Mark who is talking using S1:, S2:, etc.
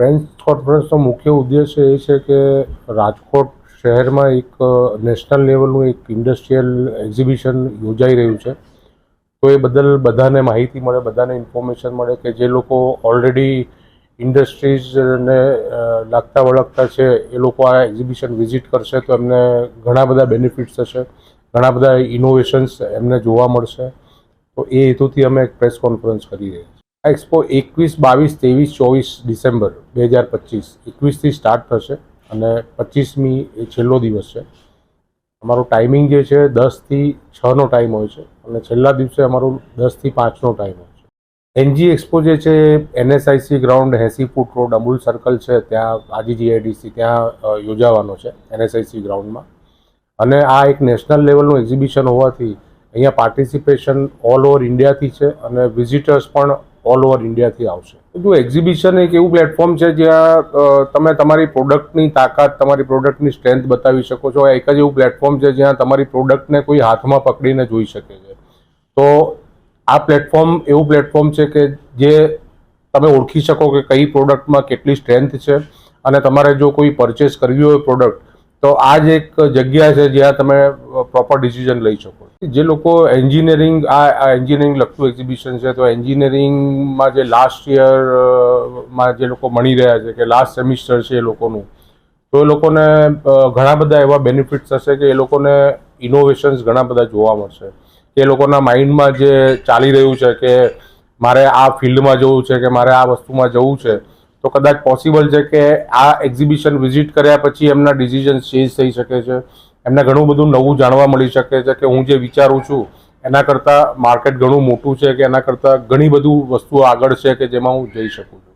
S1: Press કોન્ફરન્સનો મુખ્ય ઉદ્દેશ્ય એ છે કે રાજકોટ શહેરમાં એક નેશનલ લેવલનું એક ઇન્ડસ્ટ્રીયલ એક્ઝિબિશન યોજાઈ રહ્યું છે. તો એ બદલ બધાને માહિતી મળે, બધાને ઇન્ફોર્મેશન મળે કે જે લોકો ઓલરેડી ઇન્ડસ્ટ્રીઝને લાગતા વળગતા છે, એ લોકો આ એક્ઝિબિશન વિઝિટ કરશે તો એમને ઘણા બધા બેનિફિટ્સ થશે, ઘણા બધા ઇનોવેશન્સ એમને જોવા મળશે. તો એ હેતુથી અમે એક પ્રેસ કોન્ફરન્સ કરી રહ્યા એક્સપો એકવીસ, બાવીસ, ત્રેવીસ, ચોવીસ ડિસેમ્બર બે હજાર પચીસ. એકવીસથી સ્ટાર્ટ થશે અને પચીસમી એ છેલ્લો દિવસ છે. અમારો ટાઈમિંગ જે છે, દસથી છનો ટાઈમ હોય છે અને છેલ્લા દિવસે અમારું દસથી પાંચનો ટાઈમ હોય છે. એનજી એક્સપો જે છે એનએસઆઈસી ગ્રાઉન્ડ એસી ફૂટ રોડ અમૂલ સર્કલ છે, ત્યાં આજીજીઆઈડીસી ત્યાં યોજાવાનો છે એનએસઆઈસી ગ્રાઉન્ડમાં અને આ એક નેશનલ લેવલનું એક્ઝિબિશન હોવાથી અહીંયા પાર્ટિસિપેશન ઓલ ઓવર ઇન્ડિયાથી છે અને વિઝિટર્સ પણ ઓલ ઓવર ઇન્ડિયાથી આવશે. જો એક્ઝિબિશન એક એવું પ્લેટફોર્મ છે જ્યાં તમે તમારી પ્રોડક્ટની તાકાત, તમારી પ્રોડક્ટની સ્ટ્રેન્થ બતાવી શકો છો. એક જ એવું પ્લેટફોર્મ છે જ્યાં તમારી પ્રોડક્ટને કોઈ હાથમાં પકડીને જોઈ શકે છે. તો આ પ્લેટફોર્મ એવું પ્લેટફોર્મ છે કે જે તમે ઓળખી શકો કે કઈ પ્રોડક્ટમાં કેટલી સ્ટ્રેન્થ છે અને તમારે જો કોઈ પરચેસ કરવી હોય પ્રોડક્ટ તો આ જ એક જગ્યા છે જ્યાં તમે પ્રોપર ડિસિઝન લઈ શકો જે લોકો એન્જિનિયરિંગ આ એન્જિનિયરિંગ લગતું એક્ઝિબિશન છે, તો એન્જિનિયરિંગમાં જે લાસ્ટ યરમાં જે લોકો મળી રહ્યા છે, કે લાસ્ટ સેમિસ્ટર છે એ લોકોનું, તો એ લોકોને ઘણા બધા એવા બેનિફિટ્સ હશે કે એ લોકોને ઇનોવેશન્સ ઘણા બધા જોવા મળશે. એ લોકોના માઇન્ડમાં જે ચાલી રહ્યું છે કે મારે આ ફિલ્ડમાં જવું છે, કે મારે આ વસ્તુમાં જવું છે, તો કદાચ પોસિબલ છે કે આ એક્ઝિબિશન વિઝિટ કર્યા પછી એમના ડિસિઝન ચેન્જ થઈ શકે છે એમને ઘણું બધું નવું જાણવા મળી શકે છે કે હું જે વિચારું છું, એના કરતાં માર્કેટ ઘણું મોટું છે કે એના કરતાં ઘણી બધું વસ્તુઓ આગળ છે કે જેમાં હું જઈ શકું છું.